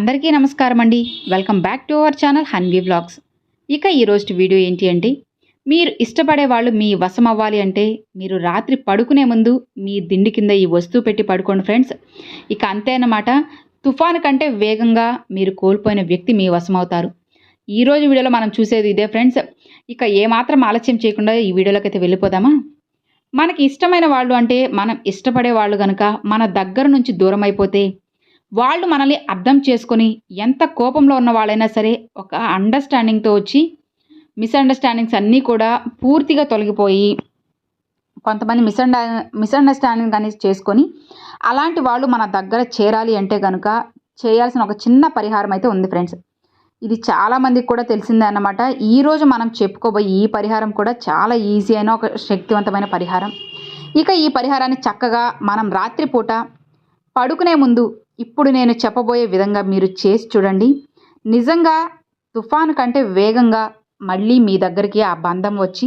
అందరికీ నమస్కారం అండి welcome back to our channel Hanvi vlogs ఇక ఈరోజు వీడియో ఏంటి అంటే మీరు ఇష్టపడే వాళ్ళు మీ వశం అవ్వాలి అంటే మీరు రాత్రి పడుకునే ముందు మీ దిండి కింద ఈ వస్తువు పెట్టి పడుకోండి ఫ్రెండ్స్. ఇక అంతే అన్నమాట తుఫాను కంటే వేగంగా మీరు కోల్పోయిన వ్యక్తి మీ వశం అవుతారు. ఈరోజు వీడియోలో మనం చూసేది ఇదే ఫ్రెండ్స్. ఇక ఏమాత్రం ఆలస్యం చేయకుండా ఈ వీడియోలోకి అయితే వెళ్ళిపోదామా? మనకి ఇష్టమైన వాళ్ళు అంటే మనం ఇష్టపడే వాళ్ళు కనుక మన దగ్గర నుంచి దూరం అయిపోతే వాళ్ళు మనల్ని అర్థం చేసుకొని ఎంత కోపంలో ఉన్న వాళ్ళైనా సరే ఒక అండర్స్టాండింగ్తో వచ్చి మిస్అండర్స్టాండింగ్స్ అన్నీ కూడా పూర్తిగా తొలగిపోయి కొంతమంది మిస్అండ మిస్అండర్స్టాండింగ్ అనేది చేసుకొని అలాంటి వాళ్ళు మన దగ్గర చేరాలి అంటే కనుక చేయాల్సిన ఒక చిన్న పరిహారం అయితే ఉంది ఫ్రెండ్స్ ఇది చాలామందికి కూడా తెలిసిందే అన్నమాట. ఈరోజు మనం చెప్పుకోబోయే ఈ పరిహారం కూడా చాలా ఈజీ అయిన ఒక శక్తివంతమైన పరిహారం. ఇక ఈ పరిహారాన్ని చక్కగా మనం రాత్రిపూట పడుకునే ముందు ఇప్పుడు నేను చెప్పబోయే విధంగా మీరు చేసి చూడండి. నిజంగా తుఫాను కంటే వేగంగా మళ్ళీ మీ దగ్గరికి ఆ బంధం వచ్చి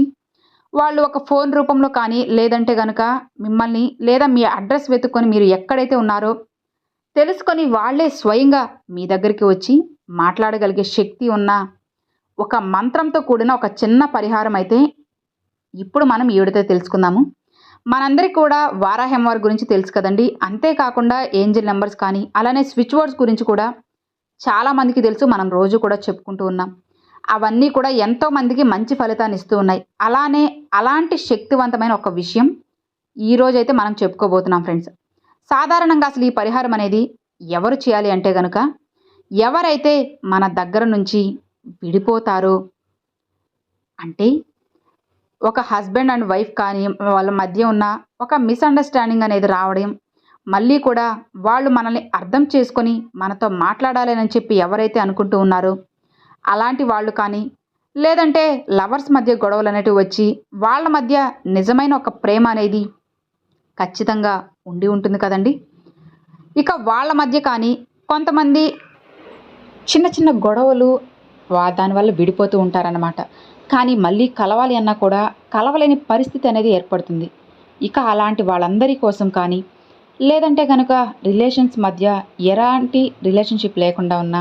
వాళ్ళు ఒక ఫోన్ రూపంలో కానీ లేదంటే కనుక మిమ్మల్ని లేదా మీ అడ్రస్ వెతుక్కొని మీరు ఎక్కడైతే ఉన్నారో తెలుసుకొని వాళ్ళే స్వయంగా మీ దగ్గరికి వచ్చి మాట్లాడగలిగే శక్తి ఉన్న ఒక మంత్రంతో కూడిన ఒక చిన్న పరిహారం అయితే ఇప్పుడు మనం ఏడితే తెలుసుకుందాము. మనందరికీ కూడా వారాహెంవార్ గురించి తెలుసు కదండి. అంతేకాకుండా ఏంజిల్ నెంబర్స్ కానీ అలానే స్విచ్ వర్డ్స్ గురించి కూడా చాలామందికి తెలుసు. మనం రోజు కూడా చెప్పుకుంటూ ఉన్నాం. అవన్నీ కూడా ఎంతో మందికి మంచి ఫలితాన్ని ఇస్తూ ఉన్నాయి. అలానే అలాంటి శక్తివంతమైన ఒక విషయం ఈ అయితే మనం చెప్పుకోబోతున్నాం ఫ్రెండ్స్. సాధారణంగా అసలు ఈ పరిహారం అనేది ఎవరు చేయాలి అంటే గనుక ఎవరైతే మన దగ్గర నుంచి విడిపోతారో అంటే ఒక హస్బెండ్ అండ్ వైఫ్ కానీ వాళ్ళ మధ్య ఉన్న ఒక మిస్అండర్స్టాండింగ్ అనేది రావడం మళ్ళీ కూడా వాళ్ళు మనల్ని అర్థం చేసుకొని మనతో మాట్లాడాలని చెప్పి ఎవరైతే అనుకుంటూ ఉన్నారో అలాంటి వాళ్ళు కానీ లేదంటే లవర్స్ మధ్య గొడవలు అనేటివి వచ్చి వాళ్ళ మధ్య నిజమైన ఒక ప్రేమ అనేది ఖచ్చితంగా ఉండి ఉంటుంది కదండి. ఇక వాళ్ళ మధ్య కానీ కొంతమంది చిన్న చిన్న గొడవలు దానివల్ల విడిపోతూ ఉంటారన్నమాట. కానీ మళ్ళీ కలవాలి అన్నా కూడా కలవలేని పరిస్థితి అనేది ఏర్పడుతుంది. ఇక అలాంటి వాళ్ళందరి కోసం కానీ లేదంటే కనుక రిలేషన్స్ మధ్య ఎలాంటి రిలేషన్షిప్ లేకుండా ఉన్న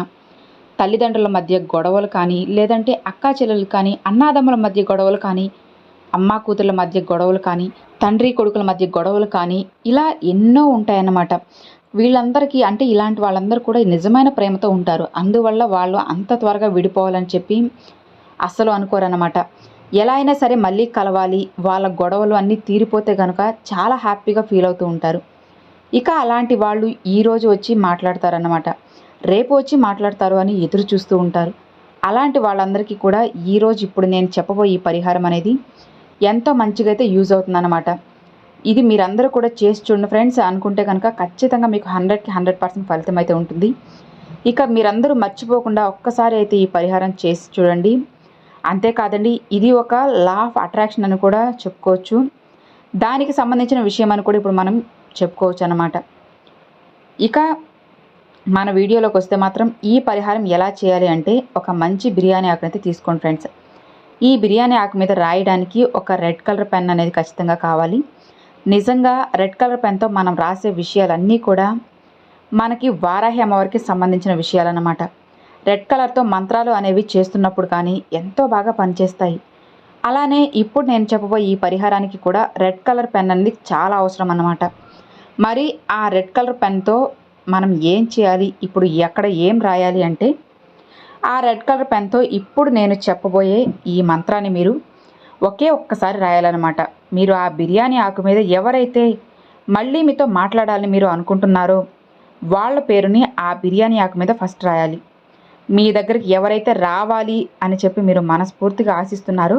తల్లిదండ్రుల మధ్య గొడవలు కానీ లేదంటే అక్కా చెల్లెలు కానీ అన్నాదమ్ముల మధ్య గొడవలు కానీ అమ్మా కూతుర్ల మధ్య గొడవలు కానీ తండ్రి కొడుకుల మధ్య గొడవలు కానీ ఇలా ఎన్నో ఉంటాయన్నమాట. వీళ్ళందరికీ అంటే ఇలాంటి వాళ్ళందరూ కూడా నిజమైన ప్రేమతో ఉంటారు. అందువల్ల వాళ్ళు అంత త్వరగా విడిపోవాలని చెప్పి అస్సలు అనుకోరన్నమాట. ఎలా అయినా సరే మళ్ళీ కలవాలి వాళ్ళ గొడవలు అన్నీ తీరిపోతే కనుక చాలా హ్యాపీగా ఫీల్ అవుతూ ఉంటారు. ఇక అలాంటి వాళ్ళు ఈరోజు వచ్చి మాట్లాడతారన్నమాట. రేపు వచ్చి మాట్లాడతారు అని ఎదురు చూస్తూ ఉంటారు. అలాంటి వాళ్ళందరికీ కూడా ఈరోజు ఇప్పుడు నేను చెప్పబోయే ఈ పరిహారం అనేది ఎంతో మంచిగా అయితే యూజ్ అవుతుందన్నమాట. ఇది మీరందరూ కూడా చేసి చూడండి ఫ్రెండ్స్. అనుకుంటే కనుక ఖచ్చితంగా మీకు హండ్రెడ్కి హండ్రెడ్ పర్సెంట్ ఫలితం అయితే ఉంటుంది. ఇక మీరందరూ మర్చిపోకుండా ఒక్కసారి అయితే ఈ పరిహారం చేసి చూడండి. అంతేకాదండి ఇది ఒక లా ఆఫ్ అట్రాక్షన్ అని కూడా చెప్పుకోవచ్చు. దానికి సంబంధించిన విషయం అని కూడా ఇప్పుడు మనం చెప్పుకోవచ్చు అన్నమాట. ఇక మన వీడియోలోకి వస్తే మాత్రం ఈ పరిహారం ఎలా చేయాలి అంటే ఒక మంచి బిర్యానీ ఆకునైతే తీసుకోండి ఫ్రెండ్స్. ఈ బిర్యానీ ఆకు మీద రాయడానికి ఒక రెడ్ కలర్ పెన్ అనేది ఖచ్చితంగా కావాలి. నిజంగా రెడ్ కలర్ పెన్తో మనం రాసే విషయాలన్నీ కూడా మనకి వారాహి అమ్మవారికి సంబంధించిన విషయాలన్నమాట. రెడ్ కలర్తో మంత్రాలు అనేవి చేస్తున్నప్పుడు కానీ ఎంతో బాగా పనిచేస్తాయి. అలానే ఇప్పుడు నేను చెప్పబోయే ఈ పరిహారానికి కూడా రెడ్ కలర్ పెన్ అనేది చాలా అవసరం అన్నమాట. మరి ఆ రెడ్ కలర్ పెన్తో మనం ఏం చేయాలి? ఇప్పుడు ఎక్కడ ఏం రాయాలి అంటే ఆ రెడ్ కలర్ పెన్తో ఇప్పుడు నేను చెప్పబోయే ఈ మంత్రాన్ని మీరు ఒకే ఒక్కసారి రాయాలన్నమాట. మీరు ఆ బిర్యానీ ఆకు మీద ఎవరైతే మళ్ళీ మీతో మాట్లాడాలని మీరు అనుకుంటున్నారో వాళ్ళ పేరుని ఆ బిర్యానీ ఆకు మీద ఫస్ట్ రాయాలి. మీ దగ్గరికి ఎవరైతే రావాలి అని చెప్పి మీరు మనస్ఫూర్తిగా ఆశిస్తున్నారో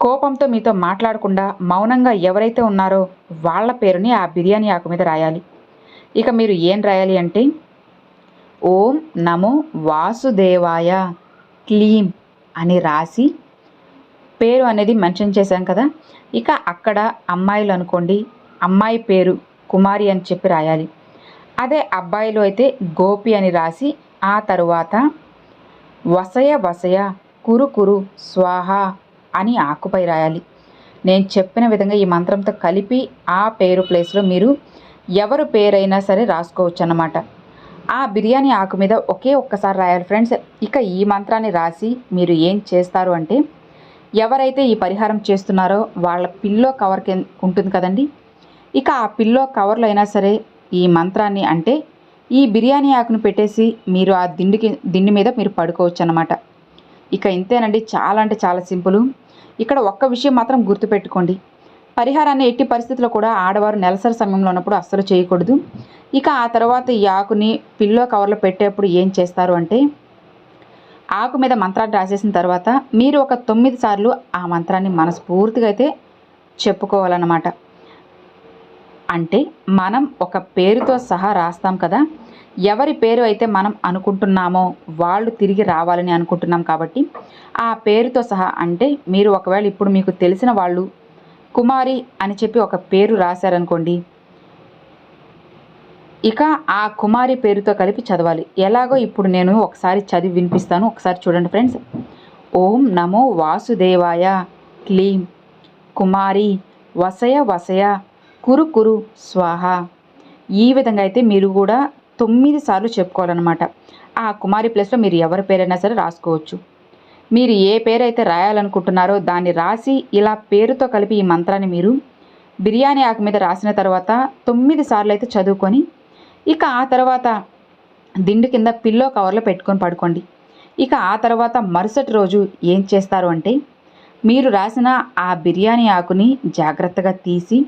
కోపంతో మీతో మాట్లాడకుండా మౌనంగా ఎవరైతే ఉన్నారో వాళ్ళ పేరుని ఆ బిర్యానీ ఆకు మీద రాయాలి. ఇక మీరు ఏం రాయాలి అంటే ఓం నమో వాసుదేవాయ క్లీం అని రాసి పేరు అనేది మెన్షన్ చేశాం కదా ఇక అక్కడ అమ్మాయిలు అనుకోండి అమ్మాయి పేరు కుమారి అని చెప్పి రాయాలి. అదే అబ్బాయిలు అయితే గోపి అని రాసి ఆ తరువాత వసయ వసయ కురు కురు స్వాహ అని ఆకుపై రాయాలి. నేను చెప్పిన విధంగా ఈ మంత్రంతో కలిపి ఆ పేరు ప్లేస్లో మీరు ఎవరు పేరైనా సరే రాసుకోవచ్చు అన్నమాట ఆ బిర్యానీ ఆకు మీద ఒకే ఒక్కసారి రాయాలి ఫ్రెండ్స్. ఇక ఈ మంత్రాన్ని రాసి మీరు ఏం చేస్తారు అంటే ఎవరైతే ఈ పరిహారం చేస్తున్నారో వాళ్ళ పిల్లో కవర్ ఉంటుంది కదండి. ఇక ఆ పిల్లో కవర్లో అయినా సరే ఈ మంత్రాన్ని అంటే ఈ బిర్యానీ ఆకును పెట్టేసి మీరు ఆ దిండికి దిండి మీద మీరు పడుకోవచ్చు అనమాట ఇక ఇంతేనండి చాలా అంటే చాలా సింపుల్. ఇక్కడ ఒక్క విషయం మాత్రం గుర్తుపెట్టుకోండి. పరిహారాన్ని ఎట్టి పరిస్థితుల్లో కూడా ఆడవారు నెలసరి సమయంలో ఉన్నప్పుడు అస్సలు చేయకూడదు. ఇక ఆ తర్వాత ఈ ఆకుని పిల్లో కవర్లో పెట్టేప్పుడు ఏం చేస్తారు అంటే ఆకు మీద మంత్రాన్ని రాసేసిన తర్వాత మీరు ఒక తొమ్మిది సార్లు ఆ మంత్రాన్ని మనస్ఫూర్తిగా అయితే చెప్పుకోవాలన్నమాట. అంటే మనం ఒక పేరుతో సహా రాస్తాం కదా. ఎవరి పేరు అయితే మనం అనుకుంటున్నామో వాళ్ళు తిరిగి రావాలని అనుకుంటున్నాం కాబట్టి ఆ పేరుతో సహా అంటే మీరు ఒకవేళ ఇప్పుడు మీకు తెలిసిన వాళ్ళు కుమారి అని చెప్పి ఒక పేరు రాశారనుకోండి ఇక ఆ కుమారి పేరుతో కలిపి చదవాలి. ఎలాగో ఇప్పుడు నేను ఒకసారి చదివి వినిపిస్తాను. ఒకసారి చూడండి ఫ్రెండ్స్. ఓం నమో వాసుదేవాయ క్లీం. కుమారి వసయ వసయ కురు కురు స్వాహ. ఈ విధంగా అయితే మీరు కూడా తొమ్మిది సార్లు చెప్పుకోవాలన్నమాట. ఆ కుమారి ప్లేస్లో మీరు ఎవరి పేరైనా సరే రాసుకోవచ్చు. మీరు ఏ పేరైతే రాయాలనుకుంటున్నారో దాన్ని రాసి ఇలా పేరుతో కలిపి ఈ మంత్రాన్ని మీరు బిర్యానీ ఆకు మీద రాసిన తర్వాత తొమ్మిది సార్లు అయితే చదువుకొని ఇక ఆ తర్వాత దిండు కింద పిల్లో కవర్లో పెట్టుకొని పడుకోండి. ఇక ఆ తర్వాత మరుసటి రోజు ఏం చేస్తారు అంటే మీరు రాసిన ఆ బిర్యానీ ఆకుని జాగ్రత్తగా తీసి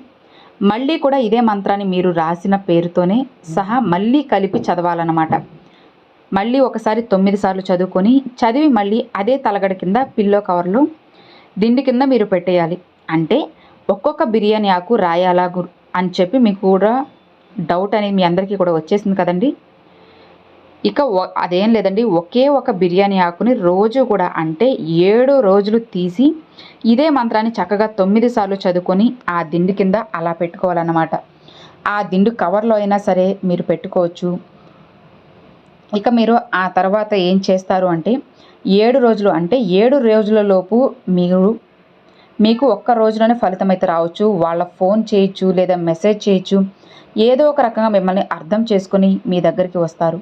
మళ్ళీ కూడా ఇదే మంత్రాన్ని మీరు రాసిన పేరుతోనే సహా మళ్ళీ కలిపి చదవాలన్నమాట. మళ్ళీ ఒకసారి తొమ్మిది సార్లు చదువుకొని చదివి మళ్ళీ అదే తలగడ కింద పిల్లో కవర్లో దిండి కింద మీరు పెట్టేయాలి. అంటే ఒక్కొక్క బిర్యానీ ఆకు రాయాలా గురు అని చెప్పి మీకు కూడా డౌట్ అనేది మీ అందరికీ కూడా వచ్చేసింది కదండి. ఇక అదేం లేదండి. ఒకే ఒక బిర్యానీ ఆకుని రోజు కూడా అంటే ఏడు రోజులు తీసి ఇదే మంత్రాన్ని చక్కగా తొమ్మిది సార్లు చదువుకొని ఆ దిండు కింద అలా పెట్టుకోవాలన్నమాట. ఆ దిండు కవర్లో అయినా సరే మీరు పెట్టుకోవచ్చు. ఇక మీరు ఆ తర్వాత ఏం చేస్తారు అంటే ఏడు రోజులు అంటే ఏడు రోజులలోపు మీరు మీకు ఒక్క రోజులోనే ఫలితం అయితే రావచ్చు. వాళ్ళ ఫోన్ చేయొచ్చు లేదా మెసేజ్ చేయొచ్చు. ఏదో ఒక రకంగా మిమ్మల్ని అర్థం చేసుకొని మీ దగ్గరికి వస్తారు.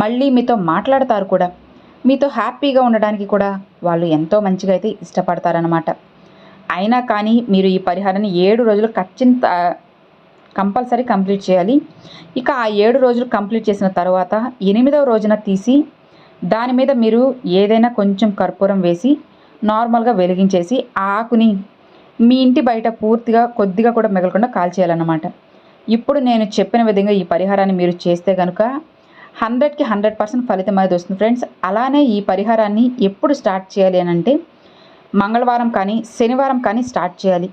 మళ్ళీ మీతో మాట్లాడతారు కూడా. మీతో హ్యాపీగా ఉండడానికి కూడా వాళ్ళు ఎంతో మంచిగా అయితే ఇష్టపడతారనమాట అయినా కానీ మీరు ఈ పరిహారాన్ని ఏడు రోజులు ఖచ్చితంగా కంపల్సరీ కంప్లీట్ చేయాలి. ఇక ఆ ఏడు రోజులు కంప్లీట్ చేసిన తర్వాత ఎనిమిదవ రోజున తీసి దాని మీద మీరు ఏదైనా కొంచెం కర్పూరం వేసి నార్మల్గా వెలిగించేసి ఆ ఆకుని మీ ఇంటి బయట పూర్తిగా కొద్దిగా కూడా మిగలకుండా కాల్చేయాలన్నమాట. ఇప్పుడు నేను చెప్పిన విధంగా ఈ పరిహారాన్ని మీరు చేస్తే కనుక హండ్రెడ్కి హండ్రెడ్ పర్సెంట్ ఫలితం అనేది వస్తుంది. ఫ్రెండ్స్ అలానే ఈ పరిహారాన్ని ఎప్పుడు స్టార్ట్ చేయాలి అని అంటే మంగళవారం కానీ శనివారం కానీ స్టార్ట్ చేయాలి.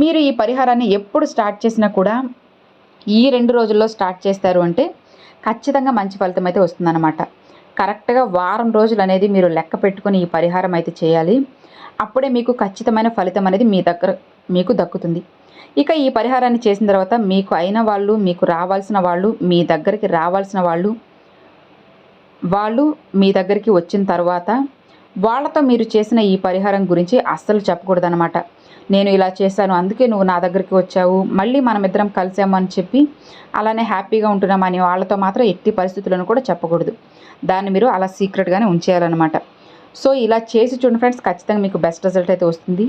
మీరు ఈ పరిహారాన్ని ఎప్పుడు స్టార్ట్ చేసినా కూడా ఈ రెండు రోజుల్లో స్టార్ట్ చేస్తారు అంటే ఖచ్చితంగా మంచి ఫలితం అయితే వస్తుందన్నమాట. కరెక్ట్గా వారం రోజులు అనేది మీరు లెక్క పెట్టుకొని ఈ పరిహారం అయితే చేయాలి. అప్పుడే మీకు ఖచ్చితమైన ఫలితం అనేది మీ దగ్గర మీకు దక్కుతుంది. ఇక ఈ పరిహారాన్ని చేసిన తర్వాత మీకు అయిన వాళ్ళు మీకు రావాల్సిన వాళ్ళు మీ దగ్గరికి రావాల్సిన వాళ్ళు వాళ్ళు మీ దగ్గరికి వచ్చిన తర్వాత వాళ్ళతో మీరు చేసిన ఈ పరిహారం గురించి అస్సలు చెప్పకూడదనమాట నేను ఇలా చేశాను అందుకే నువ్వు నా దగ్గరికి వచ్చావు మళ్ళీ మనం ఇద్దరం చెప్పి అలానే హ్యాపీగా ఉంటున్నామని వాళ్ళతో మాత్రం ఎట్టి పరిస్థితులను కూడా చెప్పకూడదు. దాన్ని మీరు అలా సీక్రెట్గానే ఉంచేయాలన్నమాట. సో ఇలా చేసి చూడండి ఫ్రెండ్స్ ఖచ్చితంగా మీకు బెస్ట్ రిజల్ట్ అయితే వస్తుంది.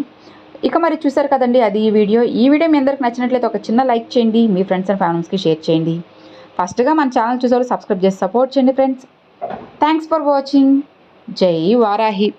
ఇక మరి చూసారు కదండి అది ఈ వీడియో. ఈ వీడియో మీ అందరికి నచ్చినట్లయితే ఒక చిన్న లైక్ చేయండి మీ ఫ్రెండ్స్ అండ్ ఫ్యామిలీస్కి షేర్ చేయండి. ఫస్ట్గా మన ఛానల్ చూసారు సబ్స్క్రైబ్ చేసి సపోర్ట్ చేయండి ఫ్రెండ్స్. థ్యాంక్స్ ఫర్ వాచింగ్ జై వారాహి.